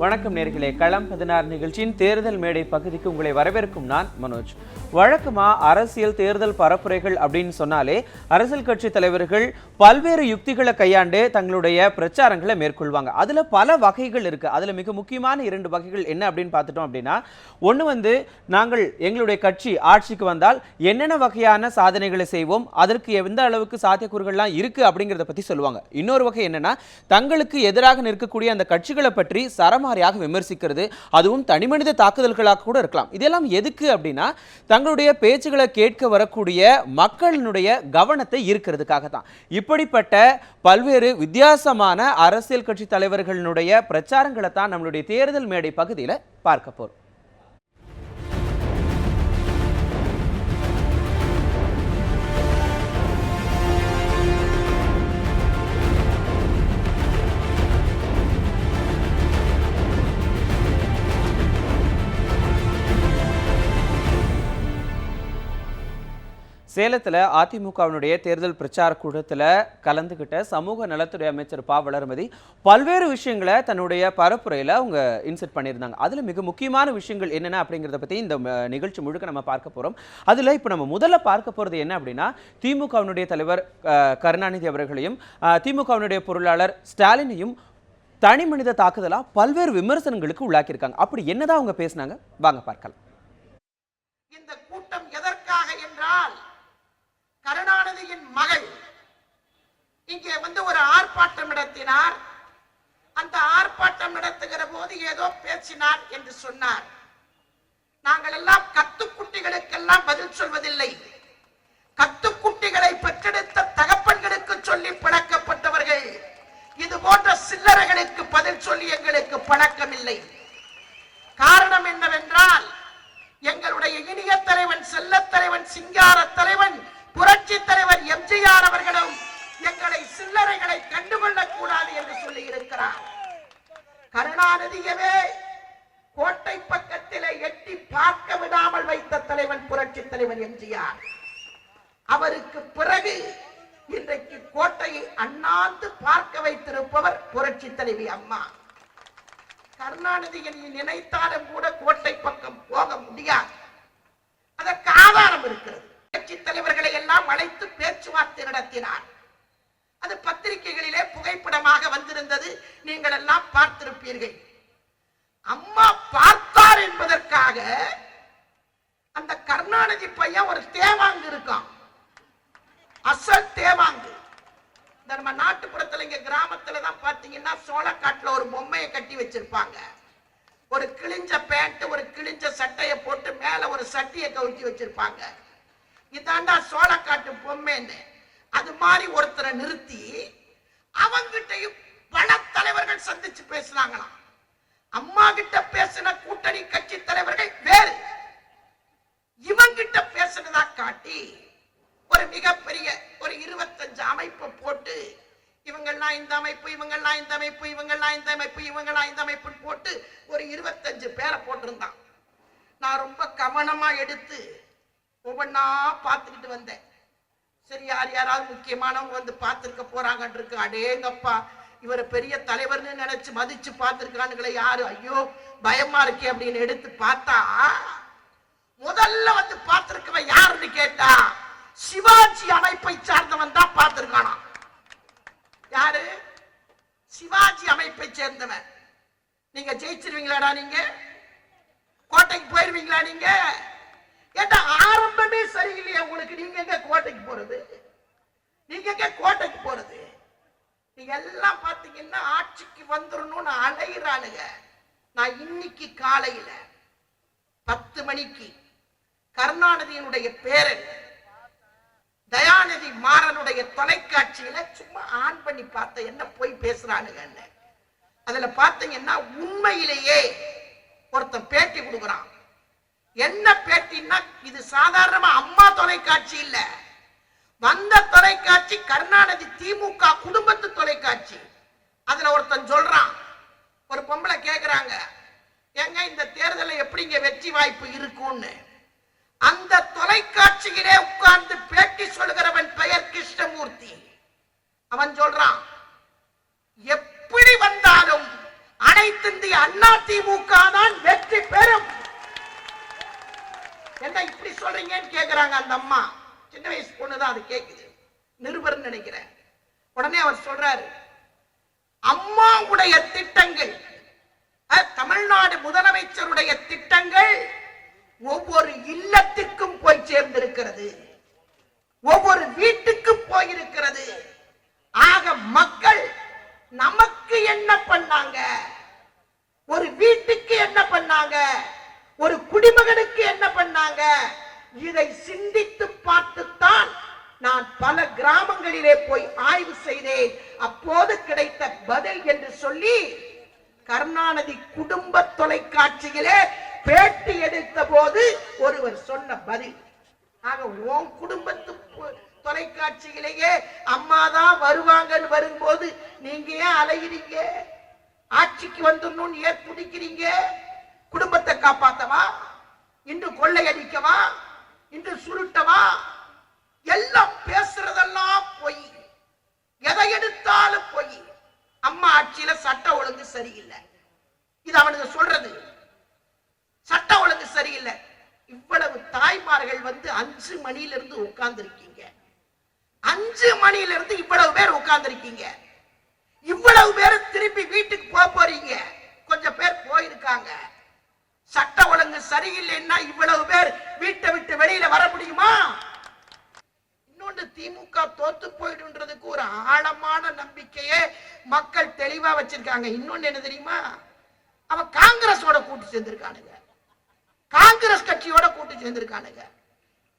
வணக்கம் நேர்களே. களம் பதினாறு நிகழ்ச்சியின் தேர்தல் மேடை பகுதிக்கு உங்களை வரவேற்கும் நான் மனோஜ். வழக்கமா அரசியல் தேர்தல் பரப்புரைகள் அப்படின்னு சொன்னாலே அரசியல் கட்சி தலைவர்கள் பல்வேறு யுக்திகளை கையாண்டு தங்களுடைய பிரச்சாரங்களை மேற்கொள்வாங்க. அதுல பல வகைகள் இருக்கு. அதுல மிக முக்கியமான இரண்டு வகைகள் என்ன அப்படின்னு பார்த்துட்டோம் அப்படின்னா ஒண்ணு வந்து நாங்கள் எங்களுடைய கட்சி ஆட்சிக்கு வந்தால் என்னென்ன வகையான சாதனைகளை செய்வோம் அதற்கு எந்த அளவுக்கு சாத்தியக்கூறுகள்லாம் இருக்கு அப்படிங்கிறத பத்தி சொல்லுவாங்க. இன்னொரு வகை என்னன்னா தங்களுக்கு எதிராக நிற்கக்கூடிய அந்த கட்சிகளை பற்றி சரமாரியாக விமர்சிக்கிறது. அதுவும் தனிமனித தாக்குதல்களாக கூட இருக்கலாம். இதெல்லாம் எதுக்கு அப்படின்னா தங்களுடைய பேச்சுகளை கேட்க வரக்கூடிய மக்களினுடைய கவனத்தை ஈர்க்கிறதுக்காக தான். இப்படிப்பட்ட பல்வேறு வித்தியாசமான அரசியல் கட்சி தலைவர்களினுடைய பிரச்சாரங்களை தான் நம்மளுடைய தேர்தல் மேடை பகுதியில் பார்க்க போகிறோம் சேலத்தில் அதிமுகவினுடைய தேர்தல் பிரச்சார கூட்டத்தில் கலந்துக்கிட்ட சமூக நலத்துறை அமைச்சர் பா. வளர்மதி பல்வேறு விஷயங்களை தன்னுடைய பரப்புரையில் அவங்க இன்செர்ட் பண்ணியிருந்தாங்க. அதில் மிக முக்கியமான விஷயங்கள் என்னென்ன அப்படிங்கிறத பற்றி இந்த நிகழ்ச்சி முழுக்க நம்ம பார்க்க போகிறோம் அதில் இப்போ நம்ம முதல்ல பார்க்க போகிறது என்ன அப்படின்னா திமுகவினுடைய தலைவர் கருணாநிதி அவர்களையும் அஹ், திமுகவினுடைய பொருளாளர் ஸ்டாலினையும் தனி மனித தாக்குதலா பல்வேறு விமர்சனங்களுக்கு உள்ளாக்கியிருக்காங்க. அப்படி என்னதான் அவங்க பேசினாங்க? வாங்க பார்க்கலாம். இந்த கருணாநிதியின் மகள். இங்கே வந்து ஒரு ஆர்ப்பாட்டம் நடத்தினார். அந்த ஆர்ப்பாட்டம் நடத்துகிற போது ஏதோ பேசினார் என்று சொன்னார். நாங்கள் எல்லாம் கத்துக்குட்டிகளுக்கெல்லாம் பதில் சொல்வதில்லை. கத்துக்குட்டிகளை பெற்றெடுத்த தகப்பன்களுக்கு சொல்லி பழக்கப்பட்டவர்கள். இது போன்ற சில்லறைகளுக்கு பதில் சொல்லி எங்களுக்கு பழக்கமில்லை. காரணம் என்னவென்றால் எங்களுடைய இனிய தலைவன் செல்லத் தலைவன் சிங்கார தலைவன் புரட்சி தலைவர் எம்ஜிஆர் அவர்களும் எங்களை சில்லறைகளை கண்டுகொள்ளக் கூடாது என்று சொல்லி இருக்கிறார் கருணாநிதியவே கோட்டை பக்கத்திலே எட்டி பார்க்க விடாமல் வைத்த தலைவன் புரட்சி தலைவன் எம்ஜிஆர் அவருக்கு பிறகு இன்றைக்கு கோட்டையை அண்ணாந்து பார்க்க வைத்திருப்பவர் புரட்சி தலைவி அம்மா. கருணாநிதியை நினைத்தாலும் கூட கோட்டை பக்கம் போக முடியாது. அதற்கு ஆதாரம் இருக்கிறது. கட்சி தலைவர்களை எல்லாம் அழைத்து பேச்சுவார்த்தை நடத்தினார். அது பத்திரிகைகளிலே புகைப்படமாக வந்திருந்தது. நீங்கள் எல்லாம் பார்த்திருப்பீர்கள். அம்மா பார்த்தார் என்பதற்காக கர்நாடகி கருணாநிதி பையன் ஒரு தேவாங்கு இருக்கான். அசல் தேவாங்கு. இந்த நம்ம நாட்டுப்புறத்துல இங்க கிராமத்துல தான் பாத்தீங்கன்னா சோளக்காட்டுல ஒரு பொம்மையை கட்டி வச்சிருப்பாங்க. ஒரு கிழிஞ்ச பேண்ட் ஒரு கிழிஞ்ச சட்டையை போட்டு மேல ஒரு சட்டியை கவுத்தி வச்சிருப்பாங்க. இதாண்டா சோளக்காட்டு பொம்மைன்னு. அது மாதிரி ஒருத்தரை நிறுத்தி அவங்கிட்டையும் பல தலைவர்கள் சந்திச்சு பேசுனாங்களாம். அம்மா கிட்ட பேசின கூட்டணி கட்சி கட்டி ஒரு மிகப்பெரிய ஒரு இருபத்தஞ்சு அமைப்பை போட்டு இவங்கள்லாம் இந்த அமைப்பு இவங்கள்லாம் இந்த அமைப்பு இவங்கள்லாம் இந்த அமைப்பு இவங்கெல்லாம் இந்த அமைப்புன்னு போட்டு ஒரு இருபத்தஞ்சு பேரை போட்டிருந்தான். நான் ரொம்ப கவனமா எடுத்து ஒவ்வொன்றா பார்த்துக்கிட்டு வந்தேன். சரி யார் யாராவது முக்கியமானவங்க வந்து பார்த்துருக்க போறாங்கன்னு இருக்கு அடேங்கப்பா இவரை பெரிய தலைவர்னு நினைச்சு மதிச்சு பார்த்துருக்கானுங்களே யாரு? ஐயோ பயமா இருக்கே அப்படின்னு எடுத்து பார்த்தா முதல்ல வந்து பார்த்திருக்கவன் யாருன்னு கேட்டா சிவாஜி அமைப்பை சார்ந்தவன் தான் பார்த்திருக்கானா? யாரு? சிவாஜி அமைப்பை சேர்ந்தவன். நீங்க ஜெயிச்சிருவீங்களாடா நீங்க? கோட்டைக்கு போயிருவீங்களா நீங்க? ஏட்டா ஆரம்பமே சரியில்லையே உங்களுக்கு நீங்க எங்க கோட்டைக்கு போறது? நீங்க எங்க கோட்டைக்கு போறது? நீங்க எல்லாம் பாத்தீங்கன்னா ஆட்சிக்கு வந்துடணும்னு அலையிறானுங்க. நான் இன்னைக்கு காலையில பத்து மணிக்கு கருணாநிதியினுடைய பேரன் தயாநிதி மாறனுடைய தொலைக்காட்சியில சும்மா ஆன் பண்ணி பார்த்த என்ன போய் பேசுறானுங்கன்னு அதுல பார்த்தீங்கன்னா உண்மையிலேயே ஒருத்தன் பேட்டி கொடுக்குறான். என்ன பேட்டின்னா இது சாதாரணமா அம்மா தொலைக்காட்சி இல்ல. வந்த தொலைக்காட்சி கருணாநிதி திமுக குடும்பத்து தொலைக்காட்சி. அதுல ஒருத்தன் சொல்றான் ஒரு பொம்பளை கேக்குறாங்க ஏங்க இந்த தேர்தலில் எப்படிங்க வெற்றி வாய்ப்பு இருக்கும்னு? அந்த தொலைக்காட்சியிலே உட்கார்ந்து பேட்டி சொல்கிறவன் பெயர் கிருஷ்ணமூர்த்தி. அவன் சொல்றான் எப்படி வந்தாலும் அனைத்து இந்திய அண்ணா திமுக தான் வெற்றி பெறும். என்ன இப்படி சொல்றீங்கன்னு கேக்குறாங்க அந்த அம்மா. சின்ன வயசு பொண்ணுதான் அது கேக்குது. நிருபர்னு நினைக்கிறேன். உடனே அவர் சொல்றாரு அம்மாவுடைய திட்டங்கள் தமிழ்நாடு முதலமைச்சருடைய திட்டங்கள் ஒவ்வொரு இல்லத்துக்கும் போய் சேர்ந்திருக்கிறது. ஒவ்வொரு வீட்டுக்கும் போயிருக்கிறது. ஆக மக்கள் நமக்கு என்ன பண்ணாங்க? ஒரு வீட்டுக்கு என்ன பண்ணாங்க? ஒரு குடிமகனுக்கு என்ன பண்ணாங்க? இதை சிந்தித்து பார்த்துத்தான் நான் பல கிராமங்களிலே போய் ஆய்வு செய்தேன் அப்போது கிடைத்த பதில் என்று சொல்லி கருணாநிதி குடும்ப தொலைக்காட்சியிலே பேட்டி எடுத்த போது ஒருவர் சொன்ன பதில் ஆக உன் குடும்பத்து பு- தொலைக்காட்சியிலேயே அம்மா தான் வருவாங்கன்னு வரும்போது நீங்க ஏன் அலையிறீங்க? ஆட்சிக்கு வந்துடணும்னு ஏன் துடிக்கிறீங்க? குடும்பத்தை காப்பாத்தவா? இன்று கொள்ளையடிக்கவா? இன்று சுருட்டவா? எல்லாம் பேசுறதெல்லாம் பொய். எதை எடுத்தாலும் பொய். அம்மா ஆட்சியில சட்ட ஒழுங்கு சரியில்லை. இது அவனுக்கு சொல்றது. சட்ட ஒழுங்கு சரியில்லை. இவ்வளவு தாய்மார்கள் வந்து அஞ்சு மணியிலிருந்து உட்கார்ந்து இருக்கீங்க அஞ்சு மணியில இருந்து இவ்வளவு பேர் உட்கார்ந்துருக்கீங்க. இவ்வளவு பேர் திருப்பி வீட்டுக்கு போக போறீங்க. கொஞ்சம் பேர் போயிருக்காங்க. சட்ட ஒழுங்கு சரியில்லைன்னா இவ்வளவு பேர் வீட்டை விட்டு வெளியில வர முடியுமா? இன்னொன்று திமுக தோத்து போயிடுன்றதுக்கு ஒரு ஆழமான நம்பிக்கையே மக்கள் தெளிவா வச்சிருக்காங்க. இன்னொன்னு என்ன தெரியுமா? அவன் காங்கிரஸோட கூட்டு சேர்ந்திருக்கானுங்க. காங்கிரஸ் கட்சியோட கூட்டு சேர்ந்திருக்கானுங்க.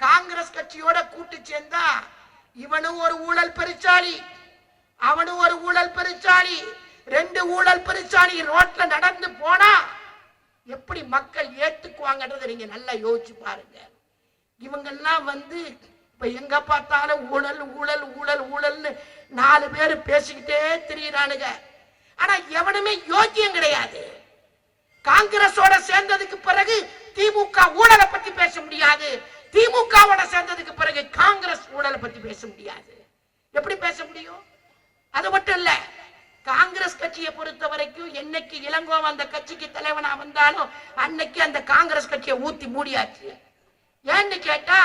காங்கிரஸ் கட்சியோட கூட்டு சேர்ந்தா இவனும் ஒரு ஊழல் பெருச்சாளி. அவனும் ஒரு ஊழல் பெருச்சாளி. ரெண்டு ஊழல் பெருச்சாளி ரோட்ல நடந்து போனா எப்படி மக்கள் ஏத்துக்குவாங்கன்றத நீங்க நல்லா யோசிச்சு பாருங்க. இவங்கெல்லாம் வந்து இப்ப எங்க பார்த்தாலும் ஊழல் ஊழல் ஊழல் ஊழல்னு நாலு பேர் பேசிக்கிட்டே திரியிறானுங்க. ஆனா எவனுமே யோக்கியம் கிடையாது. காங்கிரஸோட சேர்ந்ததுக்கு பிறகு திமுக ஊழலை பத்தி பேச முடியாது. திமுகவோட சேர்ந்ததுக்கு பிறகு காங்கிரஸ் ஊழலை பத்தி பேச முடியாது. எப்படி பேச முடியும்? அது மட்டும் இல்ல காங்கிரஸ் கட்சியை பொறுத்த வரைக்கும் என்னைக்கு இளங்கோ அந்த கட்சிக்கு தலைவனா வந்தாலும் அன்னைக்கு அந்த காங்கிரஸ் கட்சியை ஊத்தி மூடியாச்சு. ஏன்னு கேட்டா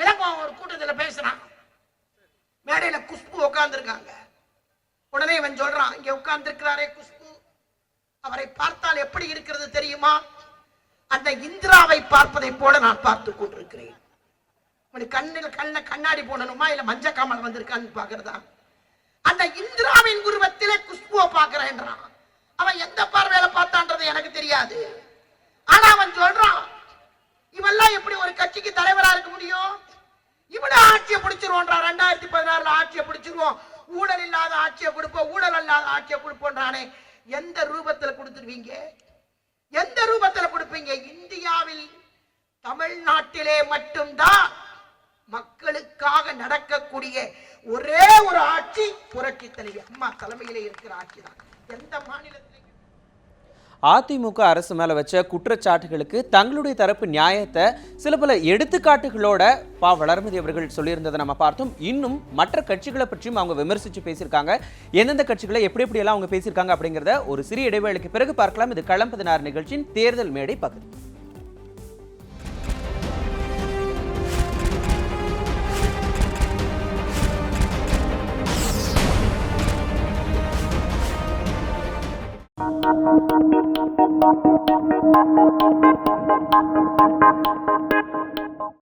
இளங்கோ ஒரு கூட்டத்துல பேசுறான். மேடையில குஷ்பு உட்கார்ந்துருக்காங்க உடனே இவன் சொல்றான் இங்க உட்கார்ந்துருக்கிறாரே குஷ்பு. அவரை பார்த்தால் எப்படி இருக்கிறது தெரியுமா? அந்த இந்திராவை பார்ப்பதை போல நான் பார்த்து கொண்டிருக்கிறேன். அவனுக்கு கண்ணில் கண்ண கண்ணாடி போடணுமா இல்ல மஞ்ச காமல் வந்திருக்கான்னு பாக்குறதா? அந்த இந்திராவின் உருவத்திலே குஷ்புவை பாக்குறேன்றான் அவன் எந்த பார்வையில பார்த்தான்றது எனக்கு தெரியாது. ஆனா அவன் சொல்றான் இவெல்லாம் எப்படி ஒரு கட்சிக்கு தலைவரா இருக்க முடியும்? இவனை ஆட்சியை பிடிச்சிருவோன்றான் ரெண்டாயிரத்தி பதினாறுல ஆட்சியை பிடிச்சிருவோம். ஊழல் இல்லாத ஆட்சியை கொடுப்போம். ஊழல் இல்லாத ஆட்சியை கொடுப்போன்றானே. எந்த ரூபத்துல கொடுத்துருவீங்க? எந்த ரூபத்துல கொடுப்பீங்க? இந்தியாவில் தமிழ்நாட்டிலே மட்டும்தான் மக்களுக்காக நடக்கக்கூடிய ஒரே ஒரு ஆட்சி புரட்சி தலைவி அம்மா தலைமையிலே இருக்கிற ஆட்சி தான். எந்த மாநிலத்திலையும் அதிமுக அரசு மேல வச்ச குற்றச்சாட்டுகளுக்கு தங்களுடைய தரப்பு நியாயத்தை சில பல எடுத்துக்காட்டுகளோட பா வளர்மதி அவர்கள் சொல்லியிருந்ததை நம்ம பார்த்தோம். இன்னும் மற்ற கட்சிகளை பற்றியும் அவங்க விமர்சித்து பேசியிருக்காங்க. எந்தெந்த கட்சிகளை எப்படி எப்படியெல்லாம் அவங்க பேசியிருக்காங்க அப்படிங்கிறத ஒரு சிறிய இடைவேளைக்கு பிறகு பார்க்கலாம். இது களம் பதினாறு நிகழ்ச்சியின் தேர்தல் மேடை பகுதி. Thank you.